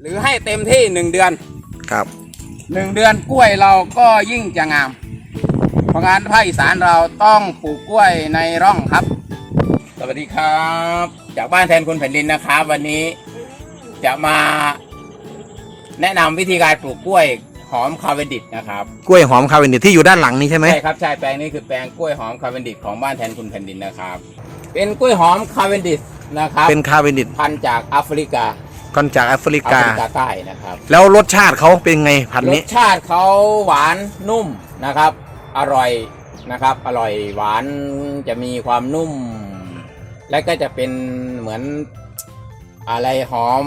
หรือให้เต็มที่หนึ่งเดือนครับหนึ่งเดือนกล้วยเราก็ยิ่งจะงาม เพราะงั้นภาคอีสานเราต้องปลูกกล้วยในร่องครับ สวัสดีครับ จากบ้านแทนคุณแผ่นดินนะครับ วันนี้จะมาแนะนำวิธีการปลูกกล้วยหอมคาเวนดิตนะครับ กล้วยหอมคาเวนดิที่อยู่ด้านหลังนี้ใช่ไหมใช่ครับใช่แปลงนี้คือแปลงกล้วยหอมคาเวนดิตของบ้านแทนคุณแผ่นดินนะครับ เป็นกล้วยหอมคาเวนดิตนะครับเป็นคาเวนดิพันธุ์จากแอฟริกา ก่อนจากแอฟริแอฟการิกาใต้นะครับ แล้วรสชาติเขาเป็นไงพันรธุ์นี้ สชาติเขาหวานนุ่มนะครับ อร่อยนะครับ อร่อยหวานจะมีความนุ่ม และก็จะเป็นเหมือนอะไรหอม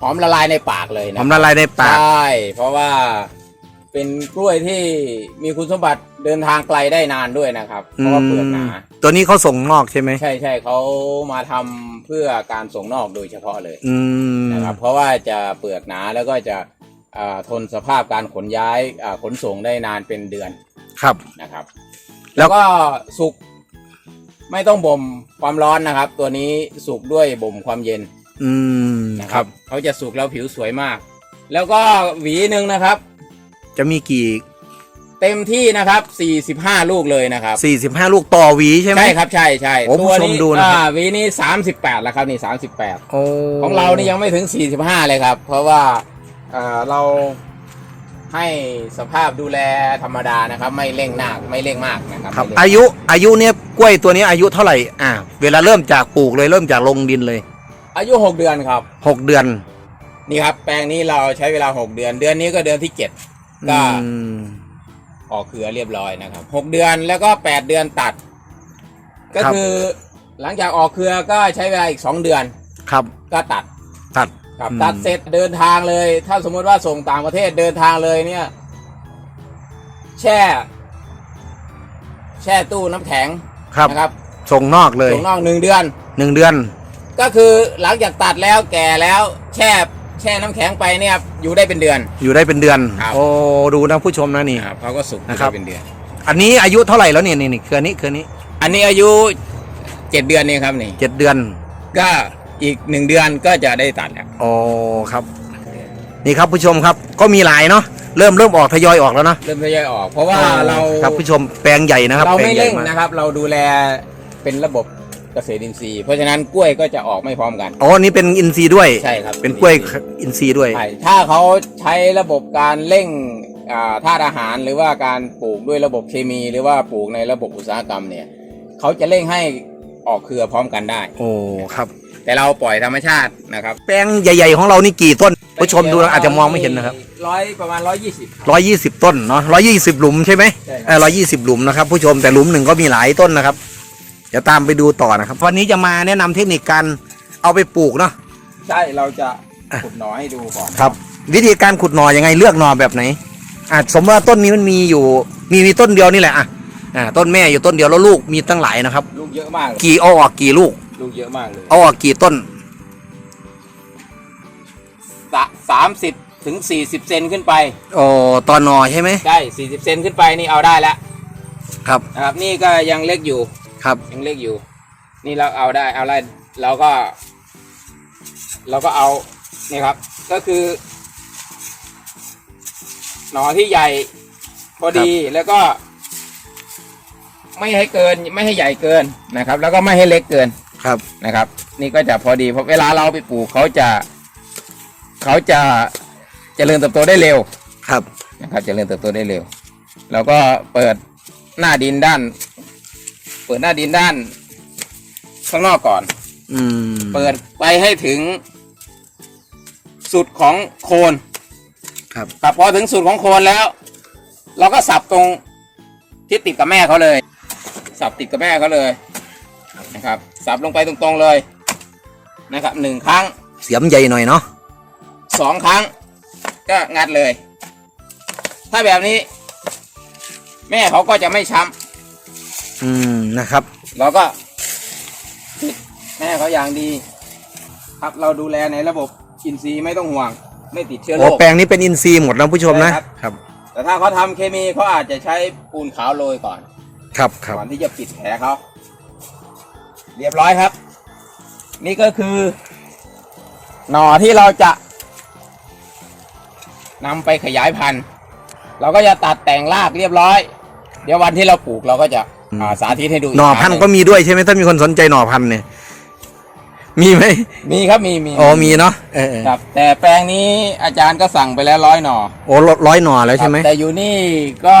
หอมละลายในปากเลยหนะอมละลายในปาก ใช่เพราะว่า เป็นกล้วยที่มีคุณสมบัติเดินทางไกลได้นานด้วยนะครับ เพราะว่าเปลือกหนา ตัวนี้เขาส่งนอกใช่ไหมใช่ใช่เขามาทำเพื่อการส่งนอกโดยเฉพาะเลยอืมนะครับเพราะว่าจะเปลือกหนาแล้วก็จะอ่าทนสภาพการขนย้ายอ่าขนส่งได้นานเป็นเดือนครับ นะครับ แล้แล้ววก็สุกไม่ต้องบ่มความร้อนนะครับ ตัวนี้สุกด้วยบ่มความเย็น อืมนะคครัรับบเขาจะสุกแล้วผิวสวยมาก แล้วก็หวีหนึ่งนะครับ จะมีกี่เต็มที่นะครับ 45 ลูกเลยนะครับสี่สิบห้าลูกต่อหวีใช่ไหม ใช่ครับใช่ใช่โอ้ผู้ชมดูนะครับ อ่าหวีนี้38แล้วครับนี่38 โอ้ของเรานี่ยังไม่ถึง 45 เลยครับ เพราะว่าเอ่อเราให้สภาพดูแลธรรมดานะครับ ไม่เร่งมากไม่เร่งมากนะครับครับ ไม่เร่งอายุอายุเนี่ยกล้วยตัวนี้อายุเท่าไหร่อ่าเวลาเริ่มจากปลูกเลยเริ่มจากลงดินเลยอายุ 6 เดือนครับ หกเดือน นี่ครับ แปลงนี้เราใช้เวลา 6 เดือน เดือนนี้ก็เดือนที่ 7 ก็อืมออกเครือเรียบร้อยนะครับ6เดือนแล้วก็8เดือนตัด ก็คือหลังจากออกเครือก็ใช้เวลาอีก2เดือน ครับ ก็ตัดตัดครับอืมตัดเสร็จเดินทางเลย ถ้าสมมติว่าส่งต่างประเทศเดินทางเลยเนี่ย แช่ แช่ตู้น้ำแข็งครับนะครับ ส่งนอกเลยส่งนอกหนึ่งเดือนหนึ่งเดือน ก็คือหลังจากตัดแล้วแก่แล้ว แช่ แช่น้ำแข็งไปเนี่ยอยู่ได้เป็นเดือน อยู่ได้เป็นเดือน ครับ โอ้ดูนะผู้ชมนะนี่ ครับเขาก็สุกอยู่นะครับ ได้เป็นเดือน อันนี้อายุเท่าไหร่แล้วเนี่ยนี่นี่เครือนี้เครือนี้อันนี้อายุเจ็ดเดือนนี่ครับนี่ เจ็ดเดือน ก็อีกหนึ่งเดือนก็จะได้ตัดแล้ว โอ้ครับ นี่ครับผู้ชมครับก็มีหลายเนาะเริ่มเริ่มออกทยอยออกแล้วเนาะเริ่มทยอยออก เพราะว่าเราครับผู้ชมแปลงใหญ่นะครับเราแปลไม่งใหญ่เร่งมากนะครับ เราดูแลเป็นระบบ เกษตรอินทรีย์เพราะฉะนั้นกล้วยก็จะออกไม่พร้อมกัน อ๋อ นี่เป็นอินทรีย์ด้วย ใช่ครับ เป็นกล้วยอินทรีย์ด้วย ใช่ ถ้าเขาใช้ระบบการเร่งอ่าธาตุอาหารหรือว่าการปลูกด้วยระบบเคมี หรือว่าปลูกในระบบอุตสาหกรรมเนี่ยเขาจะเร่งให้ออกเครือพร้อมกันได้ โอ้ ครับ แต่เราปล่อยธรรมชาตินะครับ แปลงใหญ่ ๆ ของเรานี่กี่ต้น ผู้ชมดูแล้วอาจจะมองไม่เห็นนะครับร้อยประมาณร้อยยี่สิบร้อยยี่สิบต้นเนาะร้อยยี่สิบหลุมใช่ไหมใช่ครับเออร้อยยี่สิบหลุมนะครับผู้ชมแต่หลุมหนึ่งก็มีหลายต้นนะครับเดี๋ยวตามไปดูต่อนะครับ วันนี้จะมาแนะนำเทคนิคการเอาไปปลูกเนาะ ใช่เราจะขุดหน่อให้ดูก่อน ครับ วิธีการขุดหน่อยังไงเลือกหน่อแบบไหนอะสมมติว่าต้นนี้มันมีอยู่มีมีต้นเดียวนี่แหละอะอ่าต้นแม่อยู่ต้นเดียวแล้วลูกมีตั้งหลายนะครับ ลูกเยอะมากเลยกี่เอาออกกี่ลูก ลูกเยอะมากเลยเอาออกกี่ต้นสามสิบถึงสี่สิบเซนขึ้นไปโอ้ตอนหน่อใช่ไหมได้สี่สิบเซนขึ้นไปนี่เอาได้แล้วครับนะครับ นี่ก็ยังเล็กอยู่ ครับยังเล็กอยู่ นี่เราเอาได้เอาอะไรเราก็ เราก็เอานี่ครับ ก็คือหนอที่ใหญ่พอดีแล้วก็ ไม่ให้เกิน ไม่ให้ใหญ่เกินนะครับ แล้วก็ไม่ให้เล็กเกินครับนะครับ นี่ก็จะพอดีเพราะเวลาเราไปปลูกเขาจะ เขาจะเจริญเติบโตได้เร็วครับนะครับเจริญเติบโตได้เร็ว แล้วก็เปิดหน้าดินด้าน เปิดหน้าดินด้านข้างนอกก่อน อืมเปิดไปให้ถึง สุดของโคนครับครับพอถึงสุดของโคนแล้ว เราก็สับตรงที่ติดกับแม่เขาเลย สับติดกับแม่เขาเลยนะครับ สับลงไปตรงๆเลยนะครับหนึ่งครั้งเสียมใหญ่หน่อยเนาะสองครั้ง ก็งัดเลย ถ้าแบบนี้ แม่เขาก็จะไม่ช้ำ อืมนะครับ เราก็ติดแม่เขาอย่างดี ครับเราดูแลในระบบอินทรีย์ไม่ต้องห่วง ไม่ติดเชื้อโรโอ้ค แปลงนี้เป็นอินทรีย์หมดนะผู้ชมนะ ใช่ครับ ครับ แต่ถ้าเขาทำเคมีเขาอาจจะใช้ปูนขาวโรยก่อน ครับครับก่อนที่จะปิดแผลเขาเรียบร้อยครับ นี่ก็คือ หน่อที่เราจะนำไปขยายพันธุ์ เราก็จะตัดแต่งรากเรียบร้อย เดี๋ยววันที่เราปลูกเราก็จะ อ่าสาธิตให้ดูกหน่อพันธุ์ก็ครั้งมีด้วยใช่ไหมถ้ามีคนสนใจหน่อพันธุ์เนี่ย มีไหมหนึ่งมีครับมีมีอ๋อมีเนาะเออเออครับ แต่แปลงนี้อาจารย์ก็สั่งไปแล้วร้อยหน่อโอ้ร้อยหน่อแล้วใช่ไหมครับแต่อยู่นี่ก็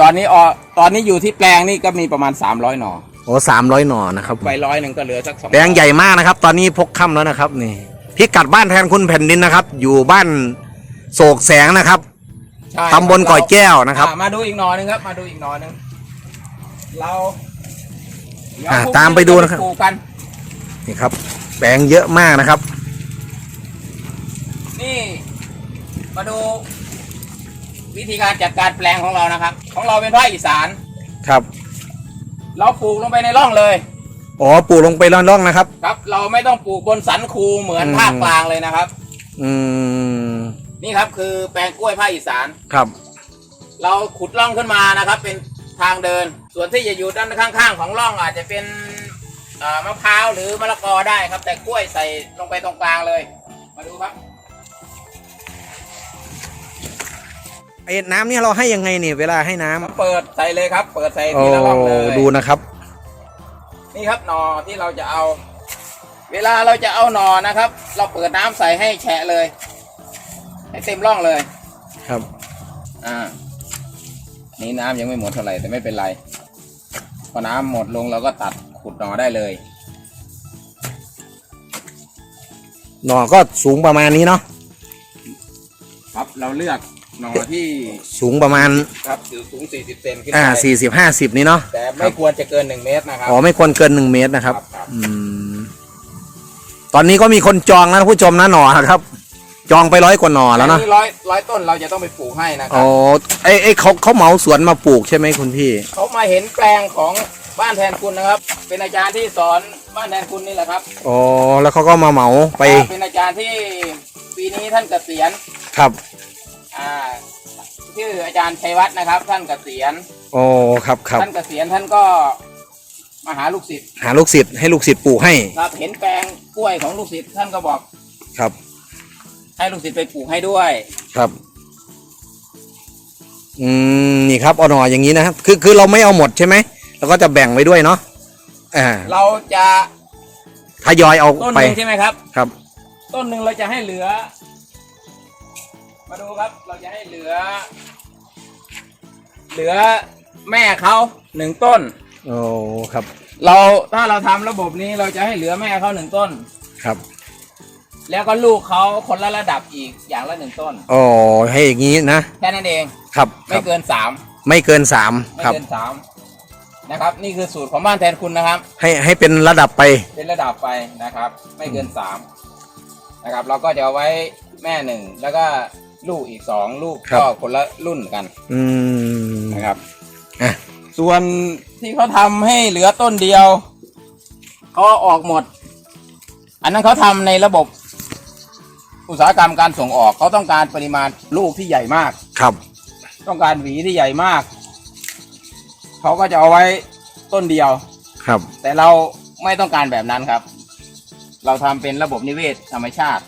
ตอนนี้ออตอนนี้อยู่ที่แปลงนี่ก็มีประมาณ 300 หน่อโอ้สามร้อยหน่อนะครับไปร้อยหนึ่งก็เหลือสักสองแปลงใหญ่มากนะครับ ตอนนี้พกค่ำแล้วนะครับ นี่พิกัดบ้านแทนคุณแผ่นดินนะครับ อยู่บ้านโศกแสงนะครับใช่ตำบลก่อยแก้วนะครับ อ่ามาดูอีกหน่อหนึงครับมาดูอีกหน่อหนึง เราเดี๋ยวอ่าพรุ่งตามไปดูนะครับจปลูกกัน นี่ครับ แปลงเยอะมากนะครับ นี่ มาดูวิธีการจัดการแปลงของเรานะครับ ของเราเป็นภาคอีสาน ครับ เราปลูกลงไปในร่องเลย อ๋อปลูกลงไปร่องๆนะครับ ครับ เราไม่ต้องปลูกบนสันคูเหมือนอืม ภาคกลางเลยนะครับ อืม นี่ครับคือแปลงกล้วยภาคอีสาน ครับ เราขุดร่องขึ้นมานะครับ เป็น ทางเดิน ส่วนที่จะอยู่ด้านข้างๆ ของร่องอาจจะเป็นเอ่อมะพร้าวหรือมะละกอได้ครับ แต่กล้วยใส่ลงไปตรงกลางเลย มาดูครับไอ้น้ำนี่เราให้ยังไงเนี่ยเวลาให้น้ำเปิดใส่เลยครับ เปิดใส่โอ้ทีละร่องเลยดูนะครับ นี่ครับหนอที่เราจะเอา เวลาเราจะเอาหนอนะครับ เราเปิดน้ำใส่ให้แฉะเลย ให้เต็มร่องเลย ครับ อ่า นี่น้ำยังไม่หมดเท่าไหร่แต่ไม่เป็นไร พอน้ำหมดลงเราก็ตัดขุดหนอได้เลย หน่อก็สูงประมาณนี้เนาะครับเราเลือกหนอที่สูงประมาณครับถือสูง40เซนขึ้นอ่าไปสี่สิบห้าสิบนี่เนาะแต่ไม่ควรจะเกิน1เมตรนะครับอ๋อไม่ควรเกินหนึ่งเมตรนะครับครับอืม ตอนนี้ก็มีคนจองนะท่านผู้ชมนะหน่อครับ จองไปร้อยกว่าหน่อแล้วเนาะอัร้อยร้อยต้นเราจะต้องไปปลูกให้นะครัอ๋อไอ้ไอ้เขาเขาเหมาสวนมาปลูกใช่ไหมคุณพี่ เขามาเห็นแปลงของบ้านแทนคุณนะครับ เป็นอาจารย์ที่สอนบ้านแทนคุณนี่แหละครับอ๋อ แล้วเขาก็มาเหมาไปเป็นอาจารย์ที่ปีนี้ท่านเกษียณครับอ่าชื่ออาจารย์ชัยวัฒน์นะครับ ท่านเกษียณโอ้ครับครับท่านเกษียณท่านก็มาหาลูกศิษย์หาลูกศิษย์ให้ลูกศิษย์ปลูกให้ครับ เห็นแปลงกล้วยของลูกศิษย์ท่านก็บอกครับ ให้ลูกศิษย์ไปปลูกให้ด้วย ครับ อืมนี่ครับเอาหน่ออย่างนี้นะครับ คือคือเราไม่เอาหมดใช่ไหมเราก็จะแบ่งไว้ด้วยเนาะอ่าเราจะทยอยเอาต้นหไปนึ่งใช่ไหมครับ ครับ ต้นหนึ่งเราจะให้เหลือ มาดูครับ เราจะให้เหลือ เหลือแม่เขาหนึ่งต้น โอ้ครับเราถ้าเราทำระบบนี้เราจะให้เหลือแม่เขาหนึ่งต้น ครับ แล้วก็ลูกเขาคนละระดับอีกอย่างละหนึ่งต้นโอ้ให้อย่างนี้นะ แค่นั้นเอง ครับคไม่รับเกินสามไม่เกินสามไม่ครับ เกินสามนะครับ นี่คือสูตรของบ้านแทนคุณนะครับ ให้ให้เป็นระดับไปเป็นระดับไปนะครับ ไม่เกินสามนะครับ เราก็จะเอาไว้แม่หนึ่งแล้วก็ลูกอีกสองลูกครับก็คนละรุ่นกันอืม นะครับอะ ส่วนที่เขาทำให้เหลือต้นเดียวเขาเอาออกหมด อันนั้นเขาทำในระบบ อุตสาหกรรมการส่งออกเขาต้องการปริมาณลูกที่ใหญ่มาก ครับ ต้องการหวีที่ใหญ่มาก เขาก็จะเอาไว้ต้นเดียว ครับ แต่เราไม่ต้องการแบบนั้นครับ เราทำเป็นระบบนิเวศธรรมชาติ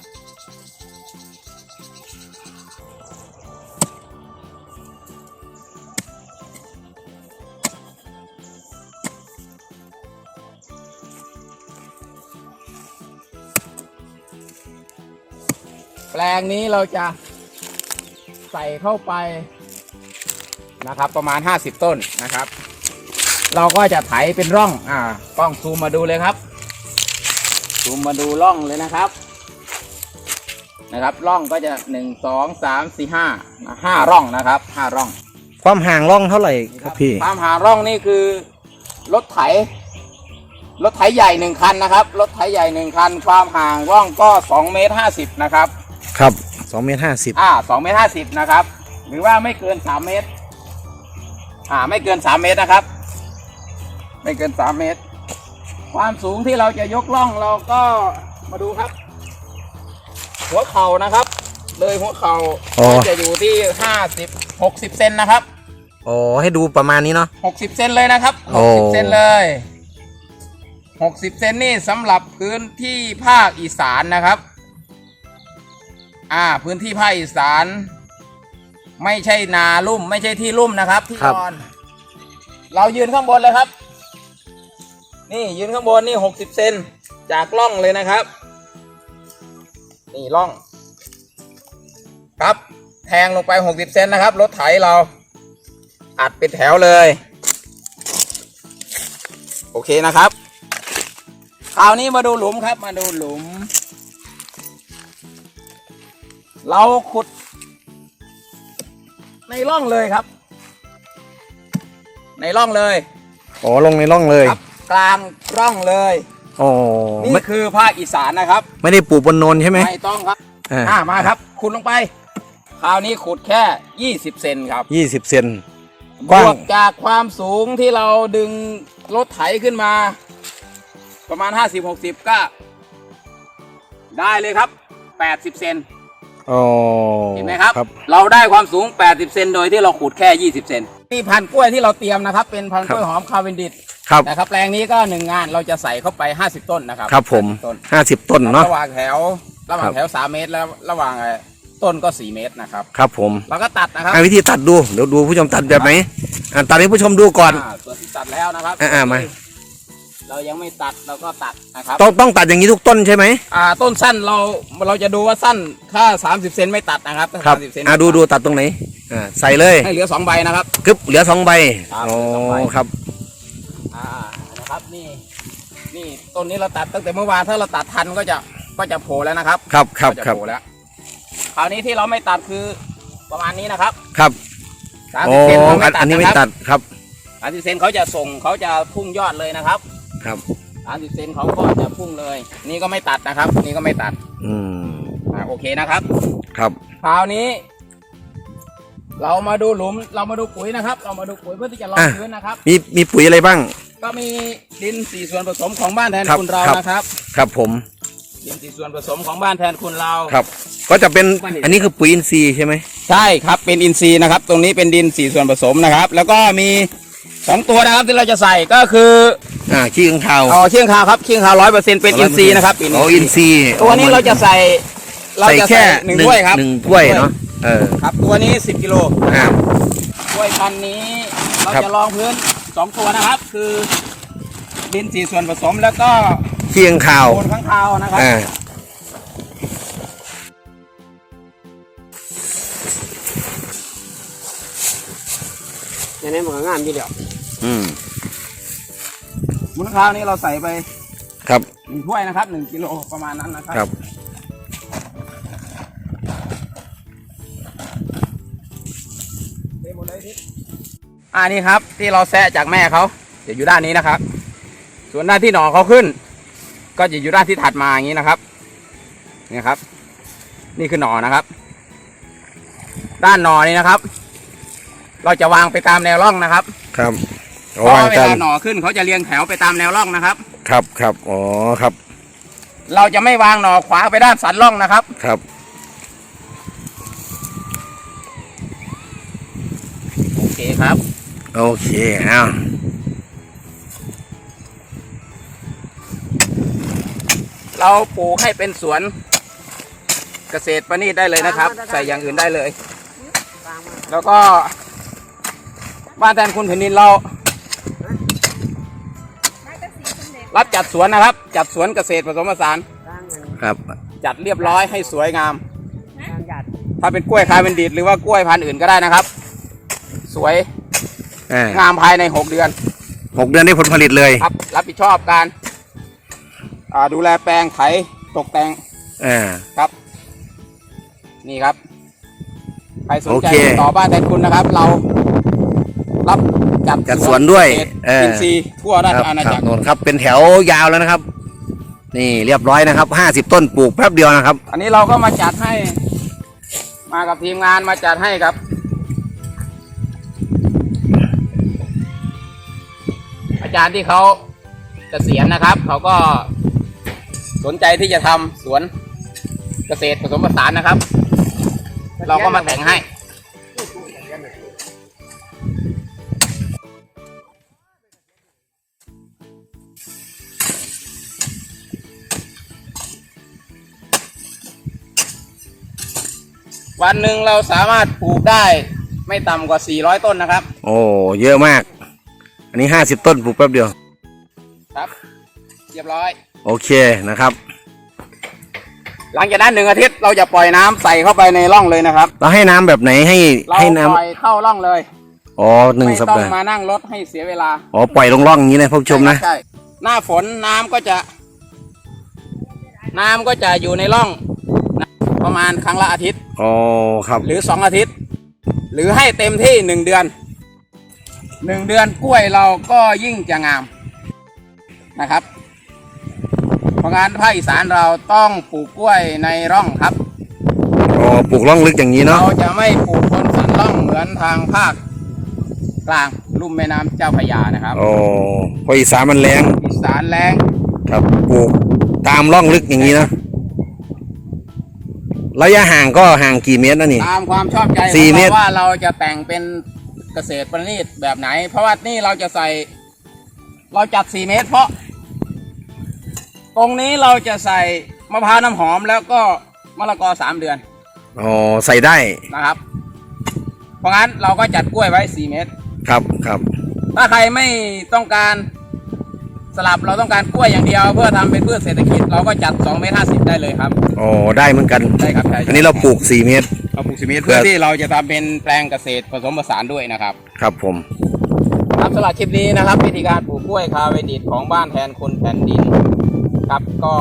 แปลงนี้เราจะใส่เข้าไปนะครับ ประมาณ 50 ต้นนะครับ เราก็จะไถเป็นร่องอ่ากล้องซูมมาดูเลยครับซูมมาดูร่องเลยนะครับ นะครับร่องก็จะหนึ่งสองสามสี่ห้าห้าร่องนะครับห้าร่องความห่างร่องเท่าไหร่ครับพี่ความหาร่องนี่คือรถไถรถไถใหญ่หนึ่งคันนะครับ รถไถใหญ่หนึ่งคัน ความห่างร่องก็สองเมตรห้าสิบนะครับ ครับสองเมตรห้าสิบอ่าสองเมตรห้าสิบนะครับ หรือว่าไม่เกินสามเมตร อ่า ไม่เกินสามเมตรนะครับ ไม่เกินสามเมตร ความสูงที่เราจะยกล่องเราก็มาดูครับ หัวเข่านะครับ เลยหัวเข่าอ๋อก็จะอยู่ที่ห้าสิบหกสิบเซนนะครับโอ้ให้ดูประมาณนี้เนาะ หกสิบเซนเลยนะครับโอ้ หกสิบเซนเลยหกสิบเซนนี่สำหรับพื้นที่ภาคอีสานนะครับ อ่า พื้นที่ภาคอีสาน ไม่ใช่นาลุ่ม ไม่ใช่ที่ลุ่มนะครับ ที่ครับ นอน เรายืนข้างบนเลยครับ นี่ยืนข้างบนนี่หกสิบเซนจากล่องเลยนะครับ นี่ล่อง ครับแทงลงไปหกสิบเซนนะครับ รถไถเรา อัดเป็นแถวเลย โอเคนะครับ คราวนี้มาดูหลุมครับ มาดูหลุม เราขุด ในร่องเลยครับ ในร่องเลยอ๋อลงในร่องเลยครับกลางร่องเลย อ๋อนี่ไม่คือภาคอีสานนะครับ ไม่ได้ปลูกบนโนนใช่ไหมไม่ต้องครับอ่าอ่ามาครับ ขุดลงไป คราวนี้ขุดแค่ 20 เซนครับยี่สิบเซนบกว้างวกจากความสูงที่เราดึงรถไถขึ้นมา ประมาณ 50-60 ก็ ได้เลยครับ 80 เซน อ๋อเห็นไหมครับ ครับ เราได้ความสูง 80 เซนโดยที่เราขุดแค่ 20 เซนนี่พันธุ์กล้วยที่เราเตรียมนะครับ เป็นพันธุ์กล้วยหอมคาเวนดิชครับ นะครับแปลงนี้ก็หนึ่งงานเราจะใส่เข้าไป 50 ต้นนะครับครับผมต้นห้าสิบต้นเนาะ ระหว่างแถวระหว่าครังบแถว 3 เมตรแล้วระหว่างเอ่อต้นก็ 4 เมตรนะครับครับผมเราก็ตัดนะครับอ่าวิธีตัดดู เดี๋ยวดูผู้ชมตัดแบบไหนอ่าตัดให้ผู้ชมดูก่อน อ่าส่วนที่ตัดแล้วนะครับอ่าๆมา เรายังไม่ตัดเราก็ตัดนะครับต้องต้องตัดอย่างนี้ทุกต้นใช่ไหมอ่าต้นสั้นเราเราจะดูว่าสั้นค่า 30 เซนไม่ตัดนะครับถ้าครับ30เซนอ่าดูดูตัดตรงไหนอ่าใส่เลยให้เหลือสองใบนะครับ กึบเหลือสองใบครับอ๋อเหลือสองใบ ครับ อ่านะครับนี่นี่ต้นนี้เราตัดตั้งแต่เมื่อวานถ้าเราตัดทันก็จะก็จะโผล่แล้วนะครับครับครับก็จะครับโผล่แล้วคราวนี้ที่เราไม่ตัดคือประมาณนี้นะครับครับสามโอ้สิบเซนเราอัไม่นตัอัดนนี้ไม่นะครับตัดครับ สามสิบเซนเขาจะส่งเขาจะพุ่งยอดเลยนะครับ ครับ สามสิบเซนเขาก็จะพุ่งเลย นี่ก็ไม่ตัดนะครับ นี่ก็ไม่ตัดอืมอ่าโอเคนะครับ ครับ คราวนี้ เรามาดูหลุมเรามาดูปุ๋ยนะครับ เรามาดูปุ๋ยเพื่อที่จะรองอะ พื้นนะครับ มีมีปุ๋ยอะไรบ้าง ก็มีดินสี่ส่วนผสมของบ้านแทนครับคุณเราครับ นะครับครับผมดินสี่ส่วนผสมของบ้านแทนคุณเรา ครับ ก็จะเป็นอันนี้คือปุ๋ยอินทรีย์ใช่ไหมใช่ครับเป็นอินทรีย์นะครับ ตรงนี้เป็นดินสี่ส่วนผสมนะครับ แล้วก็มีสองตัวนะครับที่เราจะใส่ก็คือ อ่าขี้ข้างคาวอ๋อเชียงคาวครับเชียงคาวร้อยเปอร์เซ็นต์เป็นอินทรีย์นะครับอ๋ออินทรีย์ตัวนี้เราจะใส่เราใส่จะแค่ใส่หนึ่งถ้วยครับหนึ่งถ้วยเนาะเออครับ ตัวนี้สิบกิโลอ่า ถ้วยพันนี้ เราครับ จะรองพื้นสองตัวนะครับ คือดินสี่ส่วนผสมแล้วก็ขี้ข้างคาวโคนข้างคาวนะครับ อ่าอย่างนี้มันก็งามดีเดียวอืม มูลข้าวนี้เราใส่ไปครับหนึ่งถ้วยนะครับหนึ่งกิโลประมาณนั้นนะครับครับ เทหมดเลยทิศอ่านี่ครับที่เราแซะจากแม่เขาจะอยู่ด้านนี้นะครับ ส่วนด้านที่หน่อเขาขึ้น ก็จะอยู่ด้านที่ถัดมาอย่างนี้นะครับนี่ครับ นี่คือหน่อนะครับ ด้านหน่อนี้นะครับ เราจะวางไปตามแนวร่องนะครับ ครับ เพเอาราะวางว่าเวกันลาหน่อขึ้นเขาจะเรียงแถวไปตามแนวร่องนะครับ ครับครับอ๋อครับ เราจะไม่วางหน่อขวาไปด้านสันร่องนะครับ ครับโอเคครับโอเคอ้าวเราปลูกให้เป็นสวนเกษตรประณีตได้เลยนะครับ ใส่อย่างอื่นได้เลย แล้วก็บ้านแทนคุณแผ่นดินเรา รับจัดสวนนะครับ จัดสวนเกษตรผสมผสานครับจัดเรียบร้อยให้สวยงาม ถ้าเป็นกล้วยคาเวนดิตหรือว่ากล้วยพันธุ์อื่นก็ได้นะครับ สวยอ่างามภายใน6เดือนหกเดือนได้ผลผลิตเลยครับ รับผิดชอบการอ่าดูแลแปลงไถตกแต่งอ่าครับ นี่ครับ ใครสนโอใจเคติดต่อบ้านแทนคุณนะครับ เรารับ จัดจัดสวนด้วยเกษตรเอออินทรีย์ทั่วราครัชอาณาครัจับกรนนครับเป็นแถวยาวแล้วนะครับ นี่เรียบร้อยนะครับห้าสิบต้นปลูกแป๊บเดียวนะครับ อันนี้เราก็มาจัดให้ มากับทีมงานมาจัดให้ครับอาจารย์ที่เขาเกษียณนะครับ เขาก็สนใจที่จะทำสวนเกษตรผสมผสานนะครับ เราก็มาแต่งให้ วันหนึ่งเราสามารถปลูกได้ไม่ต่ำกว่า 400 ต้นนะครับ โอ้เยอะมาก อันนี้ห้าสิบต้นปลูกแป๊บเดียว ครับ เรียบร้อย โอเคนะครับ หลังจากนั้นหนึ่งอาทิตย์เราจะปล่อยน้ำใส่เข้าไปในร่องเลยนะครับ เราให้น้ำแบบไหนให้เราให้น้ปล่อยเข้าร่องเลยำอ๋อหนึ่งไม่สัปต้องดาห์มานั่งรถให้เสียเวลาอ๋อปล่อยลงร่องอย่างนี้นะท่านผู้ชมนะ ใช่หน้าฝนน้ำก็จะ น้ำก็จะอยู่ในร่องนะ ประมาณครั้งละอาทิตย์ อ๋อครับ หรือสองอาทิตย์ หรือให้เต็มที่หนึ่งเดือนหนึ่งเดือนกล้วยเราก็ยิ่งจะงามนะครับ เพราะงั้นภาคอีสานเราต้องปลูกกล้วยในร่องครับอ๋อปลูกร่องลึกอย่างนี้เนาะเราจะไม่ปลูกบนสันร่องเหมือนทางภาคกลางลุ่มแม่น้ำเจ้าพระยานะครับอ๋อเพราะอีสานมันแรงอีสานแรงครับปลูกตามร่องลึกอย่างนี้นะ ระยะห่างก็ห่างกี่เมตรนะนี่ ตามความชอบใจสี่ของเมตรเราว่าเราจะแต่งเป็นเกษตรประณีตแบบไหน เพราะว่านี่เราจะใส่ เราจัดสี่เมตร เพราะ ตรงนี้เราจะใส่มะพร้าวน้ำหอมแล้วก็มะละกอสามเดือนอ๋อใส่ได้นะครับ เพราะงั้นเราก็จัดกล้วยไว้สี่เมตร ครับครับ ถ้าใครไม่ต้องการ สลับเราต้องการกล้วยอย่างเดียวเพื่อทำเป็นพืชเศรษฐกิจเราก็จัด2เมตรห้าสิบได้เลยครับ อ๋อได้เหมือนกัน ได้ครับใช่อันนี้เราปลูกสี่เมตร เราปลูกสี่เมตรเพื่เพื่ออที่เราจะทำเป็นแปลงเกษตรผสมผสานด้วยนะครับ ครับผม ครับสำหรับคลิปนี้นะครับวิธีการปลูกกล้วยคาเวดิตของบ้านแทนคนแผ่นดินครับก็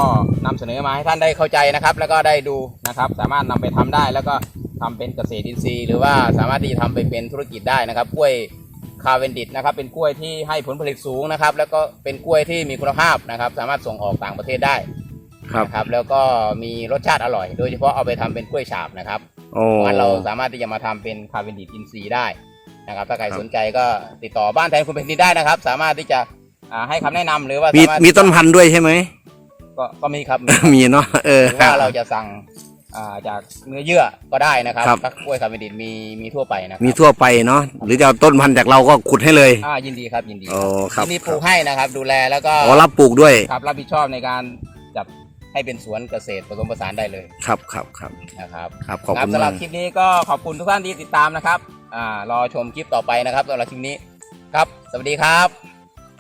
นำเสนอมาให้ท่านได้เข้าใจนะครับ แล้วก็ได้ดูนะครับ สามารถนำไปทำได้แล้วก็ทำเป็นเกษตรอินทรีย์ หรือว่าสามารถที่จะทำไปเป็นธุรกิจได้นะครับกล้วย คาเวนดิตนะครับเป็นกล้วยที่ให้ผลผลิตสูงนะครับ แล้วก็เป็นกล้วยที่มีคุณภาพนะครับ สามารถส่งออกต่างประเทศได้ครับนะครับ แล้วก็มีรสชาติอร่อย โดยเฉพาะเอาไปทำเป็นกล้วยฉาบนะครับโอ้งั้นเราสามารถที่จะมาทำเป็นคาเวนดิตอินซีย์ได้นะครับ ถ้าใครครับสนใจก็ติดต่อบ้านแทนคุณเป็นดินได้นะครับ สามารถที่จะอ่าให้คำแนะนำหรือว่ามีสามารถมีต้นพันธุ์ด้วยใช่ไหมก็ก็มีครับมีเนาะเออหรือว่าเราจะสั่งอ่า จากเนื้อเยื่อก็ได้นะครับครับถ้ากล้วยคาเวนดิตมีมีทั่วไปนะครับมีทั่วไปเนาะหรือจะเอาต้นพันธุ์จากเราก็ขุดให้เลย อ่ายินดีครับยินดีโอ้ครับยินดีปลูกให้นะครับ ดูแลแล้วก็อ๋อรับปลูกด้วยครับรับผิดชอบในการจัดให้เป็นสวนเกษตรผสมผสานได้เลยครับครับครับนะครับ ครับขอบครัคุณสำหมารักบคลิปนี้ก็ขอบคุณทุกท่านที่ติดตามนะครับ อ่ารอชมคลิปต่อไปนะครับสำหรับคลิปนี้ ครับ สวัสดีครับ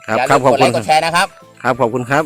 ครับอย่าครัลืบมขอบกดคุไลณค์กดแชร์นะครับ ครับขอบคุณครับ